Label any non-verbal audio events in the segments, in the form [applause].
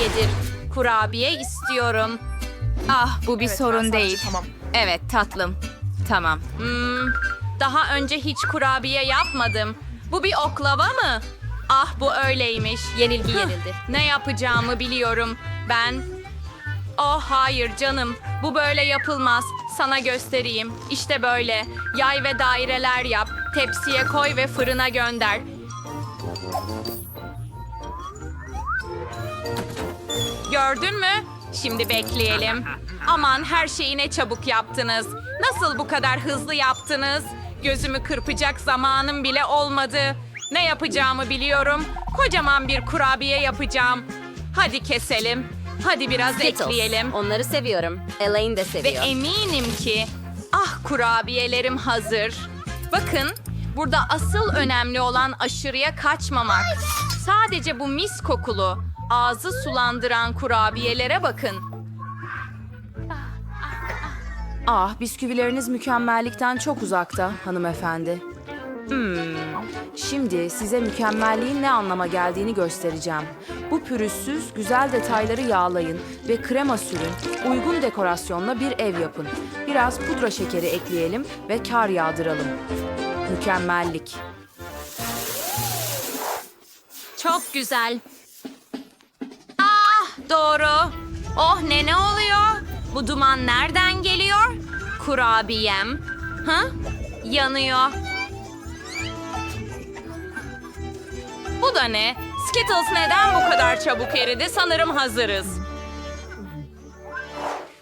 kurabiyedir. Kurabiye istiyorum. Ah bu bir Evet, sorun sadece değil. tamam. Evet tatlım. Tamam. Hmm, daha önce hiç kurabiye yapmadım. Bu bir oklava mı? Ah bu öyleymiş. Yenilgi yenildi. Ne yapacağımı biliyorum. Ben... Oh hayır canım. Bu böyle yapılmaz. Sana göstereyim. İşte böyle. Yay ve daireler yap. Tepsiye koy ve fırına gönder. Gördün mü? Şimdi bekleyelim. Aman her şeyi ne çabuk yaptınız. Nasıl bu kadar hızlı yaptınız? Gözümü kırpacak zamanım bile olmadı. Ne yapacağımı biliyorum. Kocaman bir kurabiye yapacağım. Hadi keselim. Hadi biraz Skittles. ekleyelim. Onları seviyorum. Elaine de Ve seviyor. eminim ki ah kurabiyelerim hazır. Bakın burada asıl önemli olan aşırıya kaçmamak. Sadece bu mis kokulu, ağzı sulandıran kurabiyelere bakın. Ah bisküvileriniz mükemmellikten çok uzakta hanımefendi. Hmm. Şimdi size mükemmelliğin ne anlama geldiğini göstereceğim. Bu pürüzsüz, güzel detayları yağlayın ve krema sürün. Uygun dekorasyonla bir ev yapın. Biraz pudra şekeri ekleyelim ve kar yağdıralım. Mükemmellik. Çok güzel. Doğru. Oh ne ne oluyor? Bu duman nereden geliyor? Kurabiyem. Ha? Yanıyor. Bu da ne? Skittles neden bu kadar çabuk eridi? Sanırım hazırız.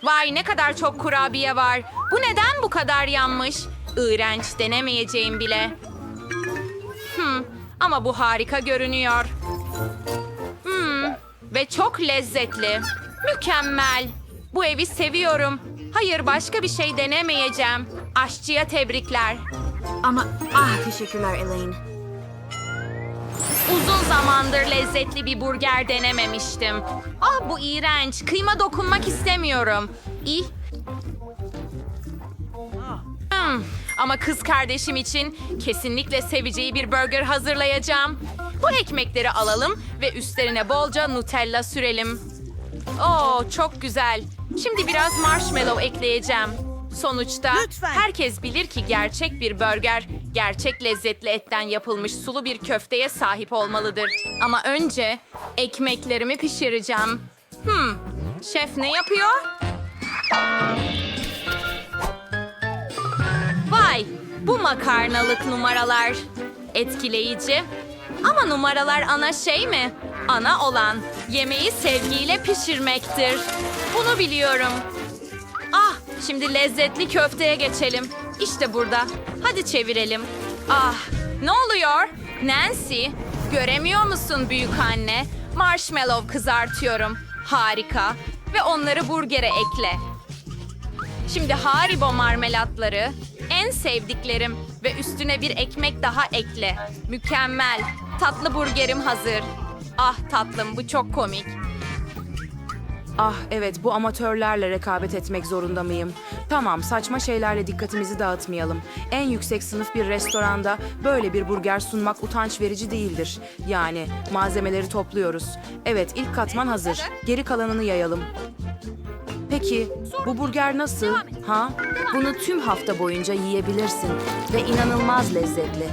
Vay ne kadar çok kurabiye var. Bu neden bu kadar yanmış? İğrenç denemeyeceğim bile. Hmm, ama bu harika görünüyor. Ve çok lezzetli. Mükemmel. Bu evi seviyorum. Hayır başka bir şey denemeyeceğim. Aşçıya tebrikler. Ama ah teşekkürler Elaine. Uzun zamandır lezzetli bir burger denememiştim. Ah bu iğrenç. Kıyma dokunmak istemiyorum. İyi. Hmm, Ama kız kardeşim için kesinlikle seveceği bir burger hazırlayacağım. Bu ekmekleri alalım ve üstlerine bolca Nutella sürelim. Oo çok güzel. Şimdi biraz marshmallow ekleyeceğim. Sonuçta Lütfen. herkes bilir ki gerçek bir burger gerçek lezzetli etten yapılmış sulu bir köfteye sahip olmalıdır. Ama önce ekmeklerimi pişireceğim. Hmm, şef ne yapıyor? Vay, bu makarnalık numaralar. Etkileyici. Ama numaralar ana şey mi? Ana olan yemeği sevgiyle pişirmektir. Bunu biliyorum. Ah, şimdi lezzetli köfteye geçelim. İşte burada. Hadi çevirelim. Ah, ne oluyor? Nancy, göremiyor musun büyük anne? Marshmallow kızartıyorum. Harika. Ve onları burgere ekle. Şimdi Haribo marmelatları, en sevdiklerim ve üstüne bir ekmek daha ekle. Mükemmel. Tatlı burgerim hazır. Ah tatlım bu çok komik. Ah evet bu amatörlerle rekabet etmek zorunda mıyım? Tamam saçma şeylerle dikkatimizi dağıtmayalım. En yüksek sınıf bir restoranda böyle bir burger sunmak utanç verici değildir. Yani malzemeleri topluyoruz. Evet ilk katman hazır. Geri kalanını yayalım. Peki bu burger nasıl? Ha? Bunu tüm hafta boyunca yiyebilirsin ve inanılmaz lezzetli.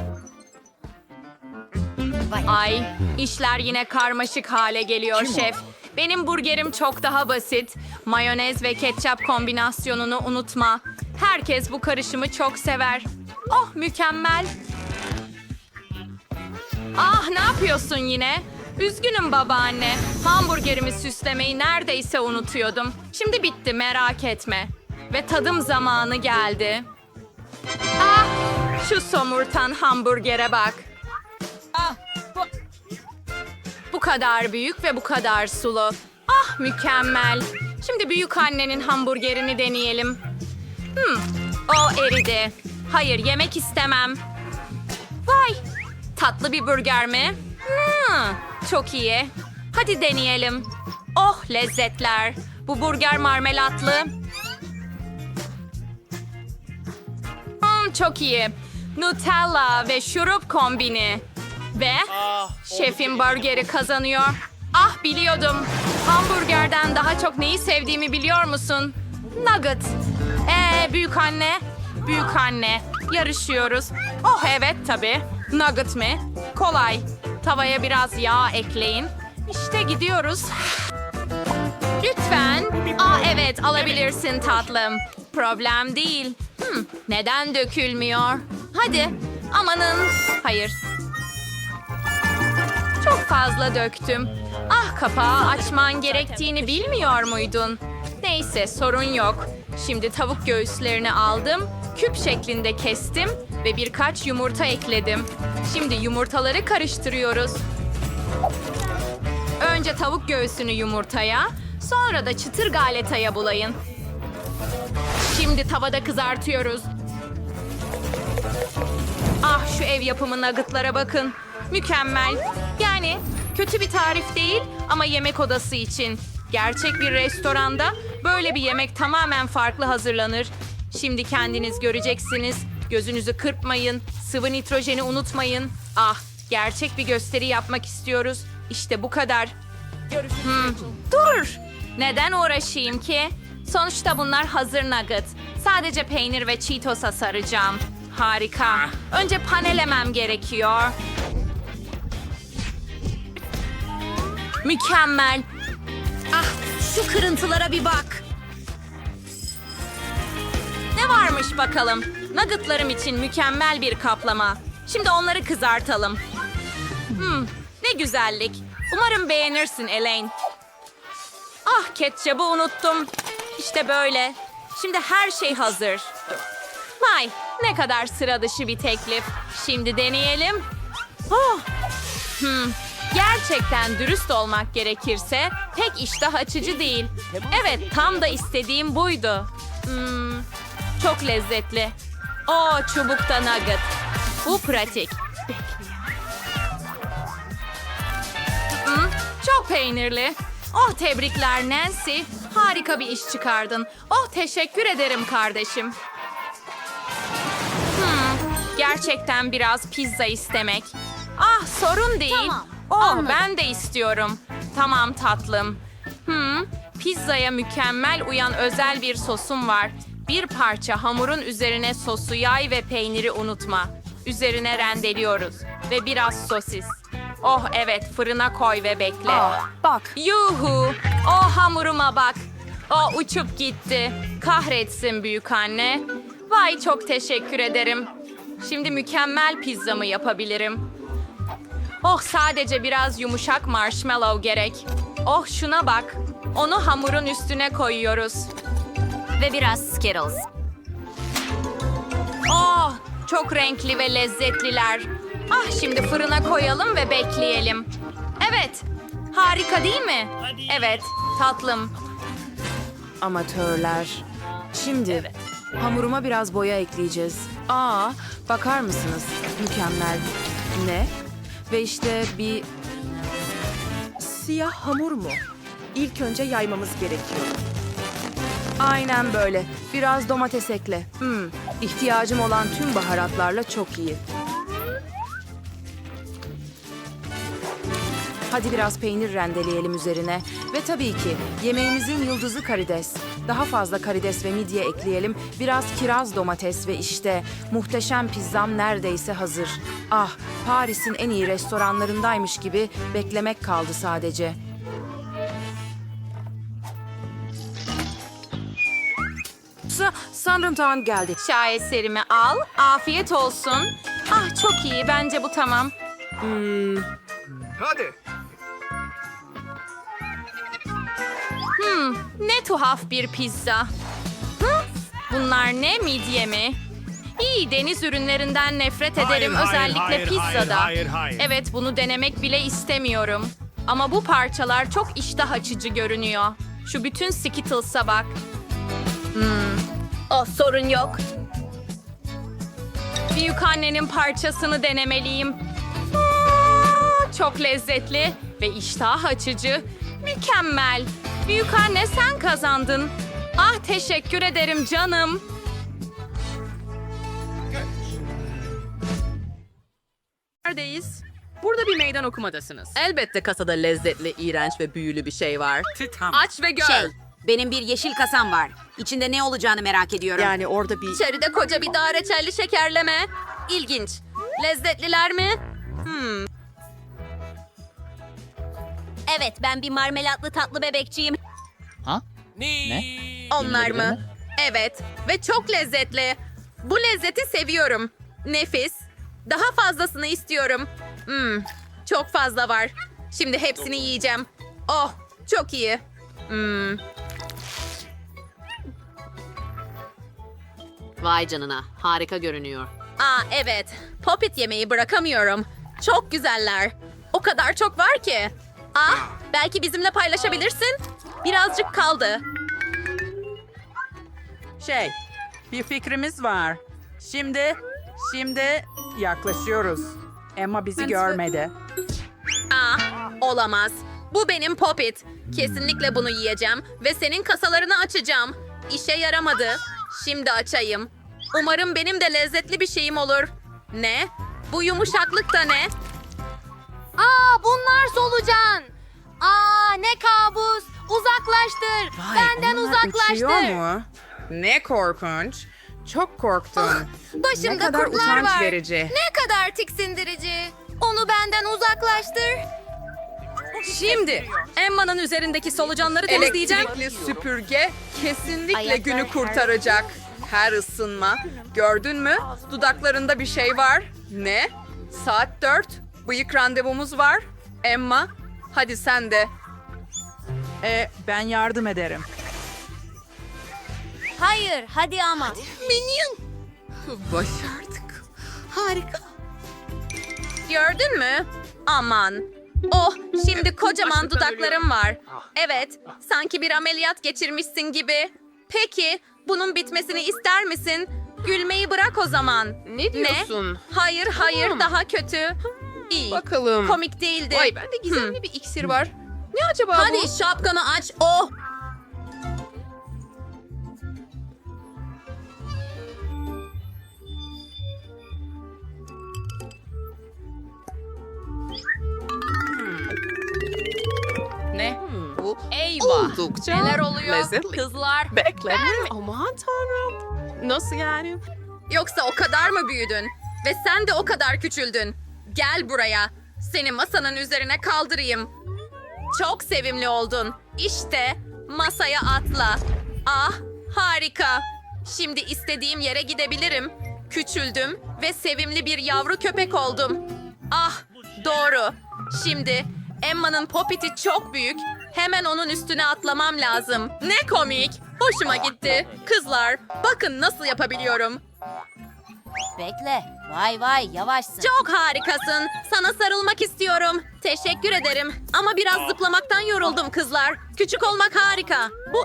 Ay, işler yine karmaşık hale geliyor şef. Benim burgerim çok daha basit. Mayonez ve ketçap kombinasyonunu unutma. Herkes bu karışımı çok sever. Oh mükemmel. Ah ne yapıyorsun yine? Üzgünüm babaanne. Hamburgerimi süslemeyi neredeyse unutuyordum. Şimdi bitti merak etme. Ve tadım zamanı geldi. Ah şu somurtan hamburgere bak. Bu kadar büyük ve bu kadar sulu. Ah mükemmel. Şimdi büyük annenin hamburgerini deneyelim. Hmm, o eridi. Hayır yemek istemem. Vay, tatlı bir burger mi? Hmm, çok iyi. Hadi deneyelim. Oh lezzetler. Bu burger marmelatlı. Hmm, çok iyi. Nutella ve şurup kombini. Ve şefin burgeri kazanıyor. Ah biliyordum. Hamburgerden daha çok neyi sevdiğimi biliyor musun? Nugget. Ee büyük anne. Büyük anne. Yarışıyoruz. Oh evet tabii. Nugget mi? Kolay. Tavaya biraz yağ ekleyin. İşte gidiyoruz. Lütfen. Aa evet alabilirsin tatlım. Problem değil. Hmm, neden dökülmüyor? Hadi. Amanın. Hayır. Çok fazla döktüm. Ah kapağı açman gerektiğini bilmiyor muydun? Neyse sorun yok. Şimdi tavuk göğüslerini aldım, küp şeklinde kestim ve birkaç yumurta ekledim. Şimdi yumurtaları karıştırıyoruz. Önce tavuk göğsünü yumurtaya, sonra da çıtır galetaya bulayın. Şimdi tavada kızartıyoruz. Ah şu ev yapımı nuggetlara bakın. Mükemmel. Yani kötü bir tarif değil ama yemek odası için. Gerçek bir restoranda böyle bir yemek tamamen farklı hazırlanır. Şimdi kendiniz göreceksiniz. Gözünüzü kırpmayın. Sıvı nitrojeni unutmayın. Ah, gerçek bir gösteri yapmak istiyoruz. İşte bu kadar. Hmm, Dur! Neden uğraşayım ki? Sonuçta bunlar hazır nugget. Sadece peynir ve Cheetos'a saracağım. Harika. Önce panelemem gerekiyor. Mükemmel. Ah, şu kırıntılara bir bak. Varmış bakalım? Nuggetlarım için mükemmel bir kaplama. Şimdi onları kızartalım. Hmm, ne güzellik. Umarım beğenirsin Elaine. Ah ketçabı unuttum. İşte böyle. Şimdi her şey hazır. Vay ne kadar sıra dışı bir teklif. Şimdi deneyelim. Oh. Hmm, gerçekten dürüst olmak gerekirse pek iştah açıcı değil. Evet tam da istediğim buydu. Hmm, çok lezzetli. O çubukta nugget. Bu pratik. Hmm, çok peynirli. Oh tebrikler Nancy. Harika bir iş çıkardın. Oh teşekkür ederim kardeşim. Hmm, gerçekten biraz pizza istemek. Ah sorun değil. Tamam, oh anladım. ben de istiyorum. Tamam tatlım. Hmm, pizzaya mükemmel uyan özel bir sosum var. Bir parça hamurun üzerine sosu yay ve peyniri unutma. Üzerine rendeliyoruz ve biraz sosis. Oh evet fırına koy ve bekle. Ah, bak. Yuhu! O hamuruma bak. O uçup gitti. Kahretsin büyük anne. Vay çok teşekkür ederim. Şimdi mükemmel pizzamı yapabilirim. Oh sadece biraz yumuşak marshmallow gerek. Oh şuna bak. Onu hamurun üstüne koyuyoruz. Ve biraz Skittles. Oh çok renkli ve lezzetliler. Ah şimdi fırına koyalım ve bekleyelim. Evet. Harika değil mi? Evet. Tatlım. Amatörler. Şimdi hamuruma biraz boya ekleyeceğiz. Aa, bakar mısınız? Mükemmel. Ne? Ve işte bir Siyah hamur mu? İlk önce yaymamız gerekiyor. Aynen böyle. Biraz domates ekle. Hmm, ihtiyacım olan tüm baharatlarla çok iyi. Hadi biraz peynir rendeleyelim üzerine. Ve tabii ki yemeğimizin yıldızı karides. Daha fazla karides ve midye ekleyelim. Biraz kiraz domates ve işte muhteşem pizzam neredeyse hazır. Ah, Paris'in en iyi restoranlarındaymış gibi beklemek kaldı sadece. Sanırım tamam geldi. Şaheserimi al. Afiyet olsun. Ah çok iyi. Bence bu tamam. Hadi. Hmm, ne tuhaf bir pizza. Hı? Bunlar ne midye mi? İyi deniz ürünlerinden nefret Hayır, ederim hayır, özellikle hayır, pizzada. hayır, hayır, hayır. Evet bunu denemek bile istemiyorum. Ama bu parçalar çok iştah açıcı görünüyor. Şu bütün Skittles'a bak. Hmm. Oh sorun yok. Büyük annenin parçasını denemeliyim. Aa, çok lezzetli ve iştah açıcı. Mükemmel. Büyük anne sen kazandın. Ah teşekkür ederim canım. Neredeyiz? Burada bir meydan okumadasınız. Elbette kasada lezzetli, iğrenç ve büyülü bir şey var. Aç ve gör. Şey, benim bir yeşil kasam var. İçinde ne olacağını merak ediyorum. Yani orada bir... İçeride koca bir dağ reçelli şekerleme. İlginç. Lezzetliler mi? Evet, ben bir marmelatlı tatlı bebekçiyim. Onlar mı? Evet ve çok lezzetli. Bu lezzeti seviyorum. Nefis. Daha fazlasını istiyorum. Hmm, çok fazla var. Şimdi hepsini yiyeceğim. Oh, çok iyi. Hmm, Vay canına, harika görünüyor. aa evet. Popit yemeği bırakamıyorum. Çok güzeller. O kadar çok var ki. Ah, belki bizimle paylaşabilirsin. Birazcık kaldı. Şey, bir fikrimiz var. Şimdi, şimdi yaklaşıyoruz. Emma bizi görmedi. Ah, olamaz. Bu benim Popit. Kesinlikle bunu yiyeceğim ve senin kasalarını açacağım. İşe yaramadı. Şimdi açayım. Umarım benim de lezzetli bir şeyim olur. Ne? Bu yumuşaklık da ne? Aa bunlar solucan. Aa ne kabus. Uzaklaştır. Benden uzaklaştır. mu? Ne korkunç. Çok korktum. Başımda ne kadar kurtlar utanç var. verici. Ne kadar tiksindirici. Onu benden uzaklaştır. Şimdi Emma'nın üzerindeki solucanları temizleyeceğim. Elektrikli süpürge kesinlikle Ayaklar günü kurtaracak. Her ısınma. Gördün mü? Dudaklarında bir şey var. Ne? Saat 4. Bıyık randevumuz var. Emma, hadi sen de. E, ben yardım ederim. Hayır hadi ama. Başardık. Gördün mü? Aman. Oh, şimdi kocaman dudaklarım var. Evet, sanki bir ameliyat geçirmişsin gibi. Peki, bunun bitmesini ister misin? Gülmeyi bırak o zaman. Ne diyorsun? Ne? Hayır, hayır, daha kötü. İyi. Bakalım. Komik değildi. Vay bende gizemli bir iksir var. Ne acaba Hadi bu? şapkanı aç. Oh. Oldukça Neler oluyor? lezzetli. Kızlar. Bekle. Aman tanrım. Nasıl yani? Yoksa o kadar mı büyüdün? Ve sen de o kadar küçüldün. Gel buraya. Seni masanın üzerine kaldırayım. Çok sevimli oldun. İşte masaya atla. Ah harika. Şimdi istediğim yere gidebilirim. Küçüldüm ve sevimli bir yavru köpek oldum. Ah doğru. Şimdi Emma'nın popiti çok büyük. Hemen onun üstüne atlamam lazım. Ne komik. Hoşuma gitti. Kızlar bakın nasıl yapabiliyorum. Bekle. Vay vay yavaşsın. Çok harikasın. Sana sarılmak istiyorum. Teşekkür ederim. Ama biraz zıplamaktan yoruldum kızlar. Küçük olmak harika. Bu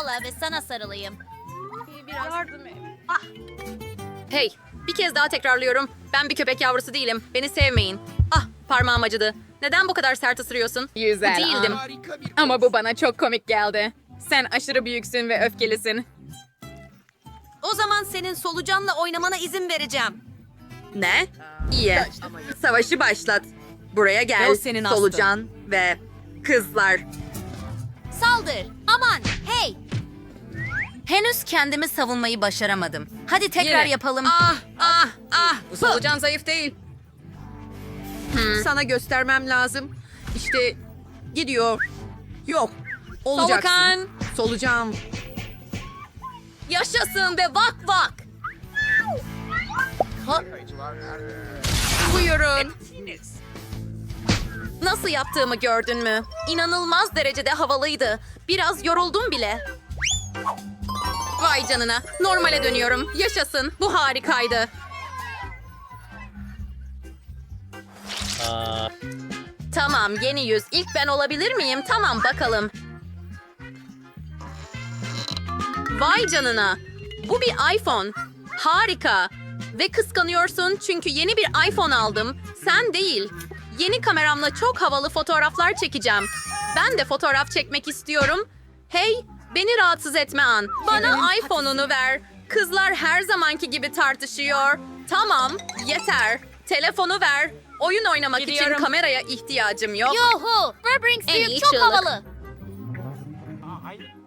Ağla ve sana sarılayım. Hey, bir kez daha tekrarlıyorum. Ben bir köpek yavrusu değilim. Beni sevmeyin. Ah, parmağım acıdı. Neden bu kadar sert ısırıyorsun? Güzel, Değildim. Ama bu bana çok komik geldi. Sen aşırı büyüksün ve öfkelisin. O zaman senin solucanla oynamana izin vereceğim. Ne? İyi. Savaşı başlat. Buraya gel. Ve o senin astın. Solucan ve kızlar. Saldır. Aman. Henüz kendimi savunmayı başaramadım. Hadi tekrar Yine. yapalım. Ah, ah, ah. Bu solucan zayıf değil. Sana göstermem lazım. İşte gidiyor. Yok. Olacaksın. Solukan. Solucan. Yaşasın ve vak vak. Ha- Buyurun. Nasıl yaptığımı gördün mü? İnanılmaz derecede havalıydı. Biraz yoruldum bile. Vay canına. Normale dönüyorum. Yaşasın. Bu harikaydı. Tamam yeni yüz. İlk ben olabilir miyim? Tamam bakalım. Vay canına. Bu bir iPhone. Harika. Ve kıskanıyorsun çünkü yeni bir iPhone aldım. Sen değil. Yeni kameramla çok havalı fotoğraflar çekeceğim. Ben de fotoğraf çekmek istiyorum. Hey, beni rahatsız etme an. Bana iPhone'unu ver. Kızlar her zamanki gibi tartışıyor. Tamam, yeter. Telefonu ver. Oyun oynamak Gidiyorum. için kameraya ihtiyacım yok. Yuhu. Burberry En iyi büyük çok çığlık. havalı.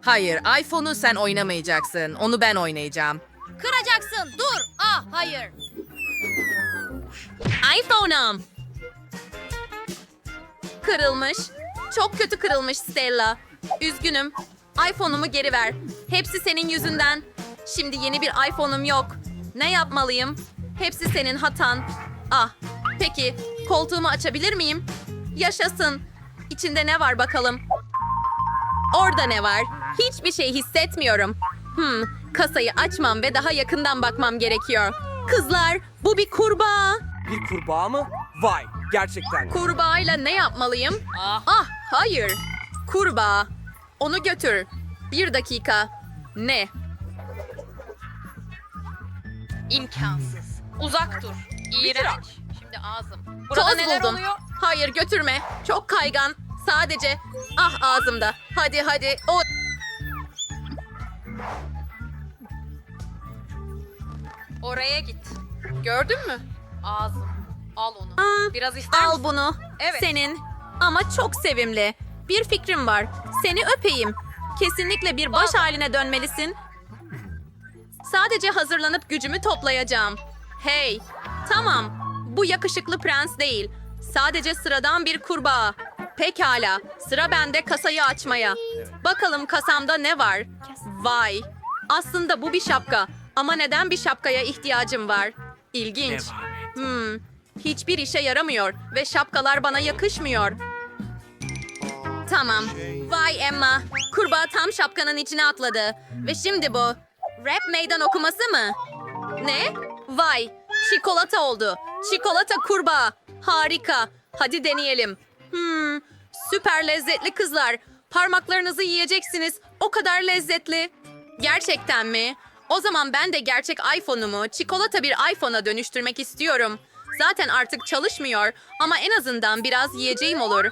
Hayır, iPhone'u sen oynamayacaksın. Onu ben oynayacağım. Kıracaksın. Dur. Ah hayır. iPhone'um. Kırılmış. Çok kötü kırılmış Stella. Üzgünüm. iPhone'umu geri ver. Hepsi senin yüzünden. Şimdi yeni bir iPhone'um yok. Ne yapmalıyım? Hepsi senin hatan. Ah, peki. Koltuğumu açabilir miyim? Yaşasın. İçinde ne var bakalım? Orada ne var? Hiçbir şey hissetmiyorum. Hmm, kasayı açmam ve daha yakından bakmam gerekiyor. Kızlar, bu bir kurbağa. Bir kurbağa mı? Vay gerçekten. Kurbağayla ne yapmalıyım? Ah, hayır. Kurbağa. Onu götür. Bir dakika. Ne? İmkansız. Uzak dur. İğrenç. Şimdi ağzım. Burada Toz neler buldum. oluyor? Hayır götürme. Çok kaygan. Sadece. Ah ağzımda. Hadi hadi. O Oraya git. Gördün mü? Ağzım. Al onu. Aa, Biraz ister al misin? bunu. Evet. Senin. Ama çok sevimli. Bir fikrim var. Seni öpeyim. Kesinlikle bir baş haline dönmelisin. Sadece hazırlanıp gücümü toplayacağım. Hey, tamam. Bu yakışıklı prens değil. Sadece sıradan bir kurbağa. Pekala, sıra bende kasayı açmaya. Bakalım kasamda ne var? Vay, aslında bu bir şapka. Ama neden bir şapkaya ihtiyacım var? İlginç. Hmm, hiçbir işe yaramıyor ve şapkalar bana yakışmıyor. Tamam. Vay Emma. Kurbağa tam şapkanın içine atladı. Ve şimdi bu. Rap meydan okuması mı? Ne? Vay. Çikolata oldu. Çikolata kurbağa. Harika. Hadi deneyelim. Hmm. Süper lezzetli kızlar. Parmaklarınızı yiyeceksiniz. O kadar lezzetli. Gerçekten mi? O zaman ben de gerçek iPhone'umu çikolata bir iPhone'a dönüştürmek istiyorum. Zaten artık çalışmıyor ama en azından biraz yiyeceğim olur.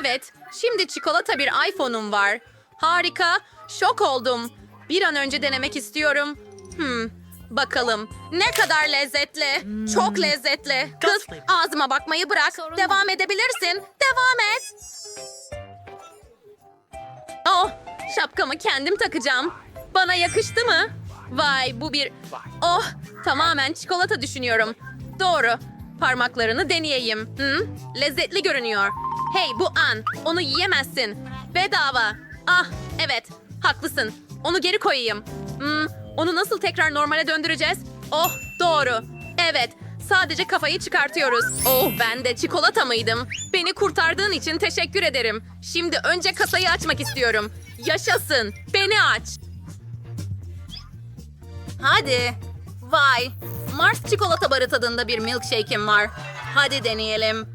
Evet, şimdi çikolata bir iPhone'um var. Harika, şok oldum. Bir an önce denemek istiyorum. Hmm, bakalım. Ne kadar lezzetli. Çok lezzetli. Kız, ağzıma bakmayı bırak. Devam edebilirsin. Devam et. Oh, şapkamı kendim takacağım. Bana yakıştı mı? Vay, bu bir... Oh, tamamen çikolata düşünüyorum. Doğru. Parmaklarını deneyeyim. Hı? Lezzetli görünüyor. Hey bu an. Onu yiyemezsin. Bedava. Ah evet. Haklısın. Onu geri koyayım. Hmm, onu nasıl tekrar normale döndüreceğiz? Oh doğru. Evet. Sadece kafayı çıkartıyoruz. Oh ben de çikolata mıydım? Beni kurtardığın için teşekkür ederim. Şimdi önce kasayı açmak istiyorum. Yaşasın. Beni aç. Hadi. Vay. Mars çikolata barı tadında bir milkshake'im var. Hadi deneyelim.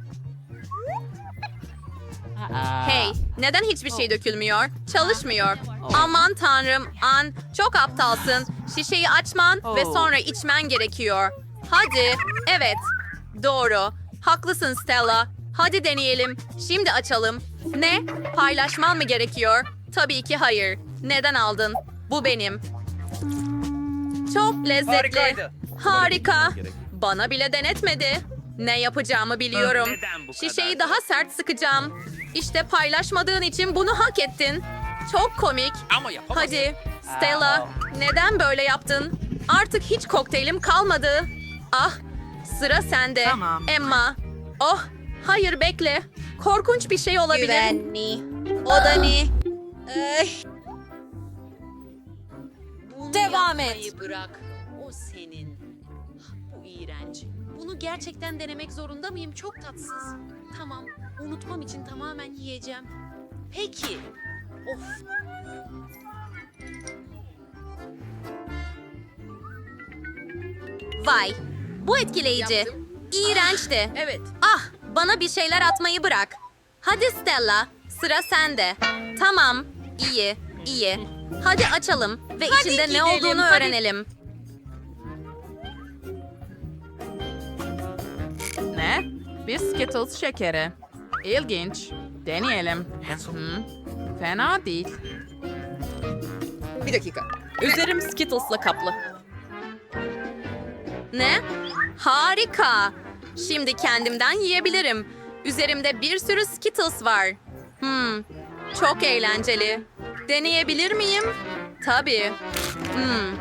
Hey, neden hiçbir şey dökülmüyor? Çalışmıyor. Aman tanrım, An, çok aptalsın. Şişeyi açman ve sonra içmen gerekiyor. Hadi, evet. Doğru. Haklısın Stella. Hadi deneyelim. Şimdi açalım. Ne? Paylaşman mı gerekiyor? Tabii ki hayır. Neden aldın? Bu benim. Çok lezzetli. Harikaydı. Harika. Bana bile denetmedi. Ne yapacağımı biliyorum. Şişeyi daha sert sıkacağım. İşte paylaşmadığın için bunu hak ettin. Çok komik. Ama yapamazsın. Hadi Stella, neden böyle yaptın? Artık hiç kokteylim kalmadı. Ah, sıra sende. Tamam. Emma. Oh, hayır bekle. Korkunç bir şey olabilir. Güvenli. O da ne? Ay. Devam et. bırak. Bu iğrenç. Bunu gerçekten denemek zorunda mıyım? Çok tatsız. Tamam. Unutmam için tamamen yiyeceğim. Peki. Of. Vay. Bu etkileyici. İğrençti. Evet. Ah, bana bir şeyler atmayı bırak. Hadi Stella, sıra sende. Tamam, iyi, iyi. Hadi açalım ve içinde ne gidelim, olduğunu hadi. öğrenelim. Ne? Bir Skittles şekeri. İlginç. Deneyelim. Hı, fena değil. Bir dakika. Üzerim Skittles'la kaplı. Ne? Harika. Şimdi kendimden yiyebilirim. Üzerimde bir sürü Skittles var. Hmm, çok eğlenceli. Deneyebilir miyim? Tabii. Hmm,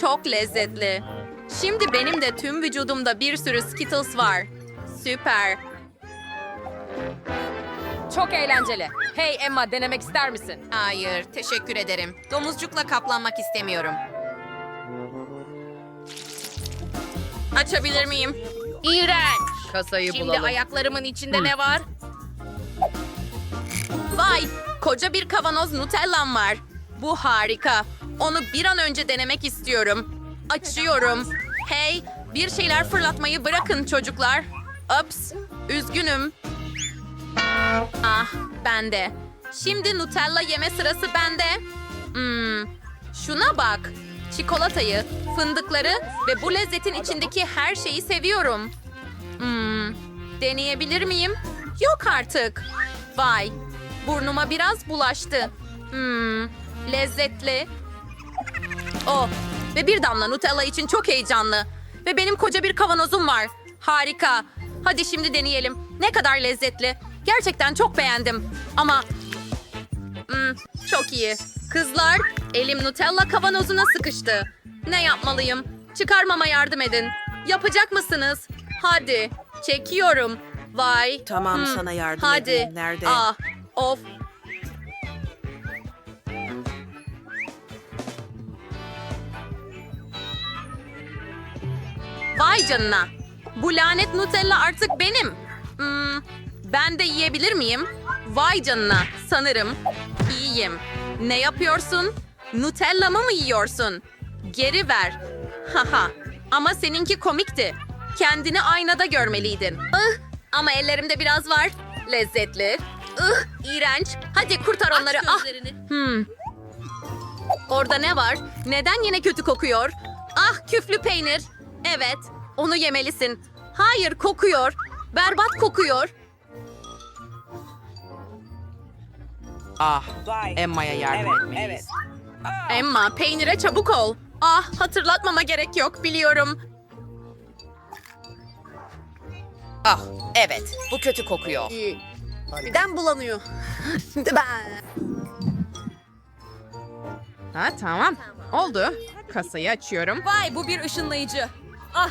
çok lezzetli. Şimdi benim de tüm vücudumda bir sürü Skittles var. Süper. Çok eğlenceli. Hey Emma denemek ister misin? Hayır, teşekkür ederim. Domuzcukla kaplanmak istemiyorum. Açabilir miyim? İğrenç. Kasayı Şimdi ayaklarımın içinde ne var? Vay! Koca bir kavanoz Nutella'm var. Bu harika. Onu bir an önce denemek istiyorum. Açıyorum. Hey, bir şeyler fırlatmayı bırakın çocuklar. Ups, üzgünüm. Ah, bende. Şimdi Nutella yeme sırası bende. Hmm, şuna bak. Çikolatayı, fındıkları ve bu lezzetin içindeki her şeyi seviyorum. Hmm, deneyebilir miyim? Yok artık. Vay, burnuma biraz bulaştı. Hmm, lezzetli. Oh, ve bir damla Nutella için çok heyecanlı. Ve benim koca bir kavanozum var. Harika. Hadi şimdi deneyelim. Ne kadar lezzetli. Gerçekten çok beğendim. Ama Hmm, çok iyi. Kızlar, elim Nutella kavanozuna sıkıştı. Ne yapmalıyım? Çıkarmama yardım edin. Yapacak mısınız? Hadi, çekiyorum. Vay. Tamam, Hmm, sana yardım Hadi. edeyim. Nerede? Ah, of. Vay canına. Bu lanet Nutella artık benim. Hmm, ben de yiyebilir miyim? Vay canına. Sanırım iyiyim. Ne yapıyorsun? Nutella'mı mı yiyorsun? Geri ver. Haha. Ama seninki komikti. Kendini aynada görmeliydin. Ih, ama ellerimde biraz var. Lezzetli. Ih, iğrenç. Hadi kurtar onları. Ah. Hmm. Orada ne var? Neden yine kötü kokuyor? Ah küflü peynir. Evet, onu yemelisin. Hayır, kokuyor. Berbat kokuyor. Ah, Emma'ya yardım Evet, etmeliyiz. Emma, peynire çabuk ol. Ah, hatırlatmama gerek yok, biliyorum. Ah, evet. Bu kötü kokuyor. Midem bulanıyor. [laughs] Ha tamam. Oldu. Kasayı açıyorum. Vay bu bir ışınlayıcı. Ah